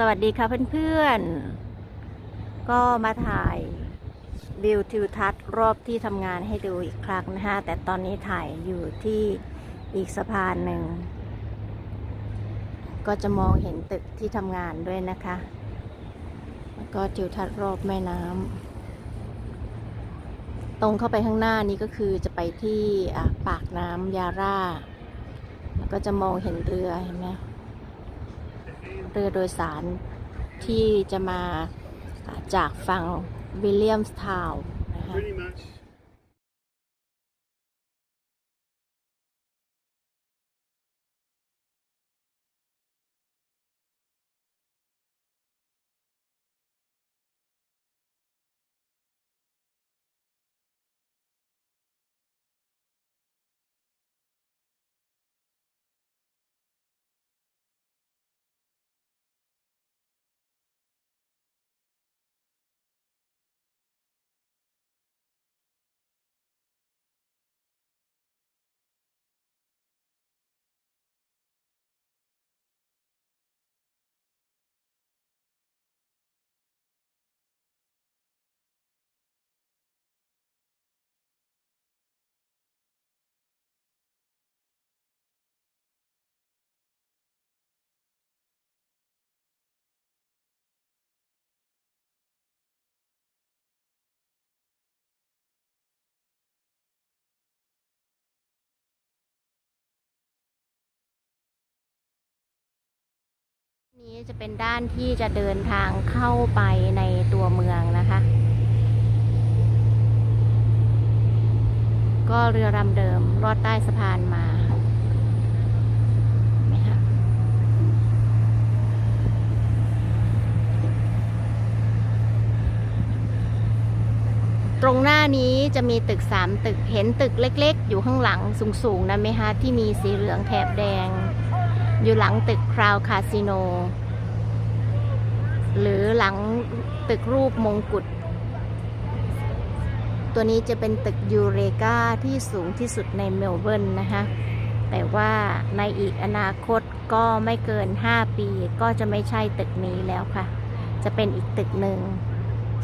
สวัสดีค่ะเพื่อนๆ ก็มาถ่ายวิวทิวทัศน์รอบที่ทำงานให้ดูอีกครั้งนะคะแต่ตอนนี้ถ่ายอยู่ที่อีกสะพานหนึ่ง ก็จะมองเห็นตึกที่ทำงานด้วยนะคะ แล้วก็ทิวทัศน์รอบแม่น้ำตรงเข้าไปข้างหน้านี้ก็คือจะไปที่ปากน้ำยาร่า แล้วก็จะมองเห็นเรือเห็นไหม เรือโดยสารที่จะมาจากฝั่งวิลเลียมส์ทาวน์นะคะ นี้จะเป็นด้านที่จะเดินทางเข้าไปในตัวเมืองนะคะ ก็เรือลำเดิมลอดใต้สะพานมาไหมคะตรงหน้านี้จะมีตึกสามตึกเห็นตึกเล็ก ๆ อยู่ข้างหลังสูงๆนะไหมคะที่มีสีเหลืองแถบแดง อยู่หลังตึกคราวคาสิโน หรือหลังตึกรูปมงกุฎ ตัวนี้จะเป็นตึกยูเรกาที่สูงที่สุดในเมลเบิร์นนะคะแต่ว่าในอีกอนาคตก็ไม่เกิน 5 ปีก็จะไม่ใช่ตึกนี้แล้วค่ะ จะเป็นอีกตึกหนึ่ง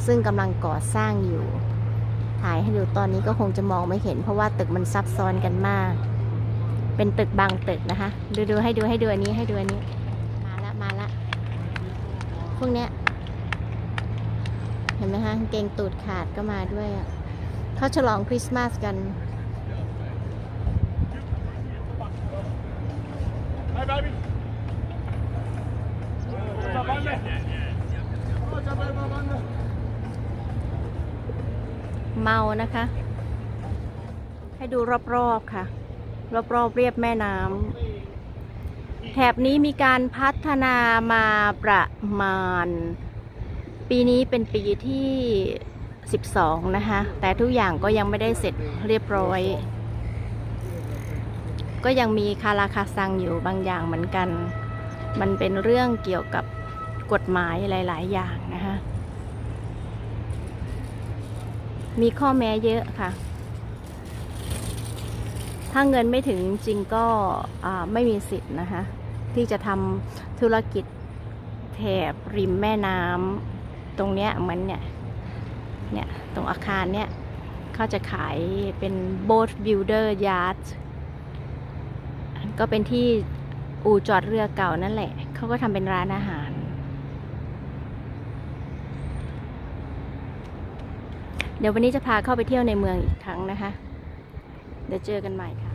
ซึ่งกำลังก่อสร้างอยู่ ถ่ายให้ดูตอนนี้ก็คงจะมองไม่เห็นเพราะว่าตึกมันซับซ้อนกันมาก เป็นตึกบางตึกนะคะ ดูดูให้ดูให้ดูอันนี้ให้ดูอันนี้ มาละมาละพวกเนี้ย เห็นไหมคะเกงตูดขาดก็มาด้วยอะเขาฉลองคริสต์มาสกันเมานะคะ ให้ดูรอบๆค่ะ รอบๆเรียบแม่น้ำแถบนี้มีการพัฒนามาประมาณ ปีนี้เป็นปีที่ 12 นะคะ แต่ทุกอย่างก็ยังไม่ได้เสร็จเรียบร้อย ก็ยังมีคาราคาซังอยู่บางอย่างเหมือนกัน มันเป็นเรื่องเกี่ยวกับกฎหมายหลาย ๆ อย่างนะคะมีข้อแม้เยอะค่ะ ถ้าเงินไม่ถึงจริงก็ไม่มีสิทธิ์นะคะ ที่จะทำธุรกิจแถบริมแม่น้ำตรงเนี้ยมือนเนี่ยเนี่ยตรงอาคารเนี่ยเขาจะขายเป็น boat builder yard ก็เป็นที่อู่จอดเรือเก่านั่นแหละ เขาก็ทำเป็นร้านอาหาร เดี๋ยววันนี้จะพาเข้าไปเที่ยวในเมืองอีกครั้งนะคะ เดี๋ยวเจอกันใหม่ค่ะ